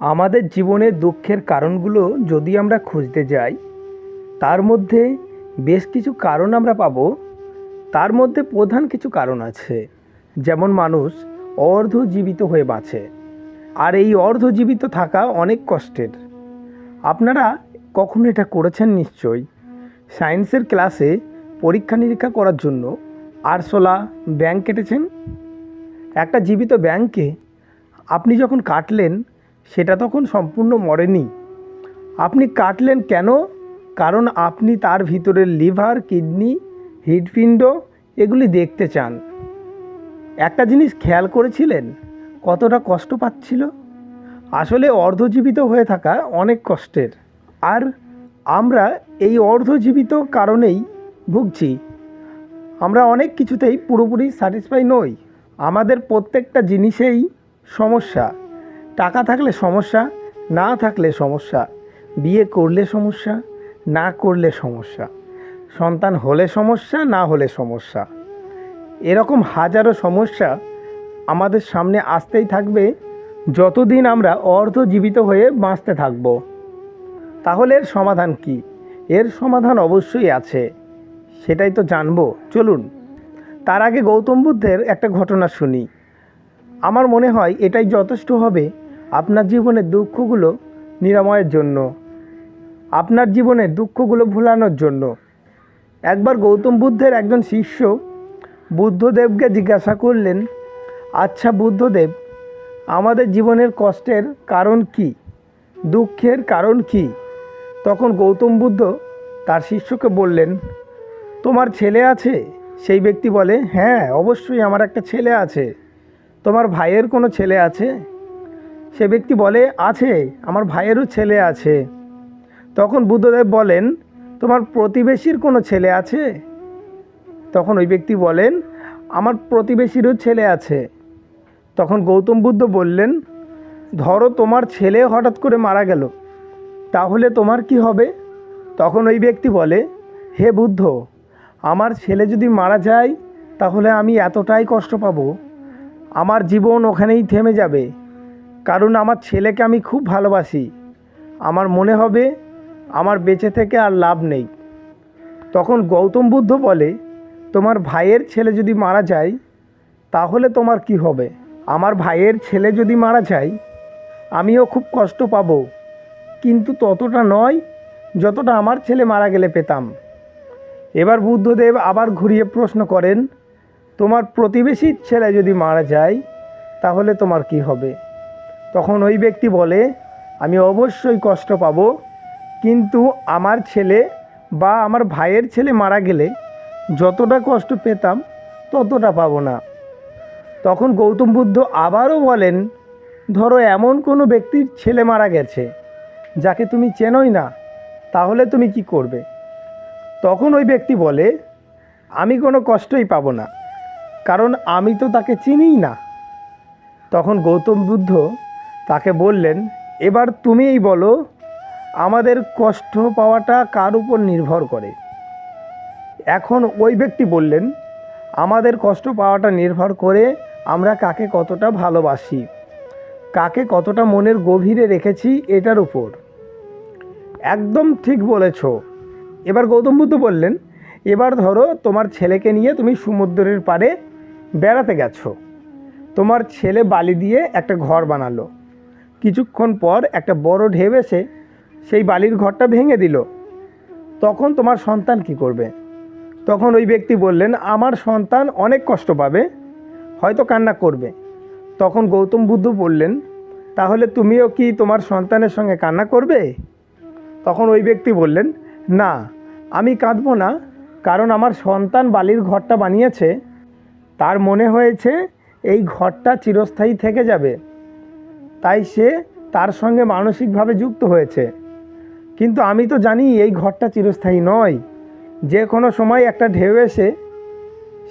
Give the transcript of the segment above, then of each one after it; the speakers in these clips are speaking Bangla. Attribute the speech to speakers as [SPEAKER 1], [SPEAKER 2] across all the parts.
[SPEAKER 1] আমাদের জীবনের দুঃখের কারণগুলো যদি আমরা খুঁজতে যাই, তার মধ্যে বেশ কিছু কারণ আমরা পাবো। তার মধ্যে প্রধান কিছু কারণ আছে। যেমন মানুষ অর্ধজীবিত হয়ে বাঁচে। আর এই অর্ধজীবিত থাকা অনেক কষ্টের। আপনারা কখনো এটা করেছেন নিশ্চয়ই? সায়েন্সের ক্লাসে পরীক্ষা নিরীক্ষা করার জন্য আরশোলা ব্যাংক কেটেছেন। একটা জীবিত ব্যাংকে আপনি যখন কাটলেন সেটা তখন সম্পূর্ণ মরেনি। আপনি কাটলেন কেন? কারণ আপনি তার ভিতরের লিভার, কিডনি হৃদপিণ্ড এগুলি দেখতে চান। একটা জিনিস খেয়াল করেছিলেন? কতটা কষ্ট পাচ্ছিল? আসলে অর্ধজীবিত হয়ে থাকা অনেক কষ্টের। আর আমরা এই অর্ধজীবিত কারণেই ভুগছি। আমরা অনেক কিছুতেই পুরোপুরি স্যাটিসফাই নই। আমাদের প্রত্যেকটা জিনিসেই সমস্যা। টাকা থাকলে সমস্যা, না থাকলে সমস্যা, বিয়ে করলে সমস্যা, না করলে সমস্যা, সন্তান হলে সমস্যা, না হলে সমস্যা। এরকম হাজারো সমস্যা আমাদের সামনে আসতেই থাকবে যতদিন আমরা অর্ধজীবিত হয়ে বাঁচতে থাকব। তাহলে এর সমাধান কি? এর সমাধান অবশ্যই আছে, সেটাই তো জানব। চলুন, তার আগে গৌতম বুদ্ধের একটা ঘটনা শুনি। আমার মনে হয় এটাই যথেষ্ট হবে আপনার জীবনের দুঃখগুলো নিরাময়ের জন্য, আপনার জীবনের দুঃখগুলো ভুলানোর জন্য। একবার গৌতম বুদ্ধের একজন শিষ্য বুদ্ধদেবকে জিজ্ঞাসা করলেন আচ্ছা বুদ্ধদেব, আমাদের জীবনের কষ্টের কারণ কি? দুঃখের কারণ কি? তখন গৌতম বুদ্ধ তার শিষ্যকে বললেন, তোমার ছেলে আছে? সেই ব্যক্তি বলে হ্যাঁ অবশ্যই আমার একটা ছেলে আছে। তোমার ভাইয়ের কোনো ছেলে আছে? সে ব্যক্তি বলে, আছে, আমার ভাইয়েরও ছেলে আছে। তখন বুদ্ধদেব বলেন, তোমার প্রতিবেশীর কোনো ছেলে আছে? তখন ওই ব্যক্তি বলেন, আমার প্রতিবেশীরও ছেলে আছে। তখন গৌতম বুদ্ধ বললেন, ধরো তোমার ছেলে হঠাৎ করে মারা গেল, তাহলে তোমার কি হবে? তখন ওই ব্যক্তি বলে, হে বুদ্ধ, আমার ছেলে যদি মারা যায়, তাহলে আমি এতটাই কষ্ট পাবো। আমার জীবন ওখানেই থেমে যাবে। কারণ আমার ছেলেকে আমি খুব ভালোবাসি। আমার মনে হবে, আমার বেঁচে থেকে আর লাভ নেই। তখন গৌতম বুদ্ধ বলে, তোমার ভাইয়ের ছেলে যদি মারা যায়, তাহলে তোমার কি হবে? আমার ভাইয়ের ছেলে যদি মারা যায়, আমিও খুব কষ্ট পাবো। কিন্তু ততটা নয়, যতটা আমার ছেলে মারা গেলে পেতাম। এবার বুদ্ধদেব আবার ঘুরিয়ে প্রশ্ন করেন, তোমার প্রতিবেশীর ছেলে যদি মারা যায়, তাহলে তোমার কি হবে? তখন ওই ব্যক্তি বলে, আমি অবশ্যই কষ্ট পাব, কিন্তু আমার ছেলে বা আমার ভাইয়ের ছেলে মারা গেলে যতটা কষ্ট পেতাম ততটা পাবো না। তখন গৌতম বুদ্ধ আবারও বলেন, ধরো এমন কোনো ব্যক্তির ছেলে মারা গেছে, যাকে তুমি চেনোই না, তাহলে তুমি কি করবে? তখন ওই ব্যক্তি বলে, আমি কোনো কষ্টই পাবো না, কারণ আমি তো তাকে চিনিই না। তখন গৌতম বুদ্ধ তাকে বললেন, এবার তুমিই বলো, আমাদের কষ্ট পাওয়াটা কার উপর নির্ভর করে? এখন ওই ব্যক্তি বললেন, আমাদের কষ্ট পাওয়াটা নির্ভর করে আমরা কাকে কতটা ভালোবাসি, কাকে কতটা মনের গভীরে রেখেছি এটার উপর। একদম ঠিক বলেছ। এবার গৌতম বুদ্ধ বললেন, এবার ধরো তোমার ছেলেকে নিয়ে তুমি সমুদ্রের পাড়ে বেড়াতে গেছো। তোমার ছেলে বালি দিয়ে একটা ঘর বানালো। কিছুক্ষণ পর একটা বড় ঢেউ এসে সেই বালির ঘরটা ভেঙে দিল। তখন তোমার সন্তান কি করবে? তখন ওই ব্যক্তি বললেন, আমার সন্তান অনেক কষ্ট পাবে, হয়তো কান্না করবে। তখন গৌতম বুদ্ধ বললেন, তাহলে তুমিও কি তোমার সন্তানের সঙ্গে কান্না করবে? তখন ওই ব্যক্তি বললেন, না, আমি কাঁদবো না, কারণ আমার সন্তান বালির ঘরটা বানিয়েছে। তার মনে হয়েছে এই ঘরটা চিরস্থায়ী থেকে যাবে। তাই সে তার সঙ্গে মানসিকভাবে যুক্ত হয়েছে। কিন্তু আমি তো জানি এই ঘরটা চিরস্থায়ী নয়। যে কোনো সময় একটা ঢেউ এসে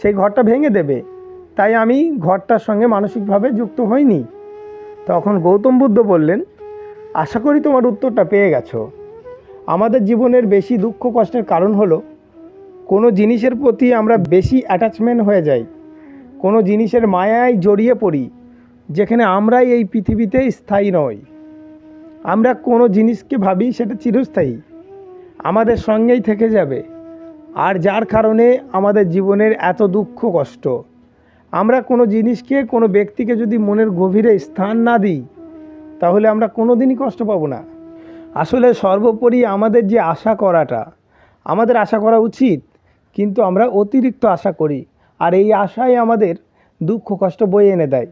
[SPEAKER 1] সেই ঘরটা ভেঙে দেবে। তাই আমি ঘরটার সঙ্গে মানসিকভাবে যুক্ত হইনি। তখন গৌতম বুদ্ধ বললেন, আশা করি তোমার উত্তরটা পেয়ে গেছো। আমাদের জীবনের বেশি দুঃখ কষ্টের কারণ হলো, কোনো জিনিসের প্রতি আমরা বেশি অ্যাটাচমেন্ট হয়ে যাই। কোনো জিনিসের মায়ায় জড়িয়ে পড়ি। যেখানে আমরাই এই পৃথিবীতে স্থায়ী নই। আমরা কোনো জিনিসকে ভাবি সেটা চিরস্থায়ী। আমাদের সঙ্গেই থেকে যাবে। আর যার কারণে আমাদের জীবনের এত দুঃখ, কষ্ট। আমরা কোনো জিনিসকে, কোনো ব্যক্তিকে যদি মনের গভীরে স্থান না দিই, তাহলে আমরা কোনো দিনই কষ্ট পাবো না। আসলে সর্বোপরি আমাদের যে আশা করাটা, আমাদের আশা করা উচিত, কিন্তু আমরা অতিরিক্ত আশা করি। আর এই আশাই আমাদের দুঃখ, কষ্ট বয়ে এনে দেয়।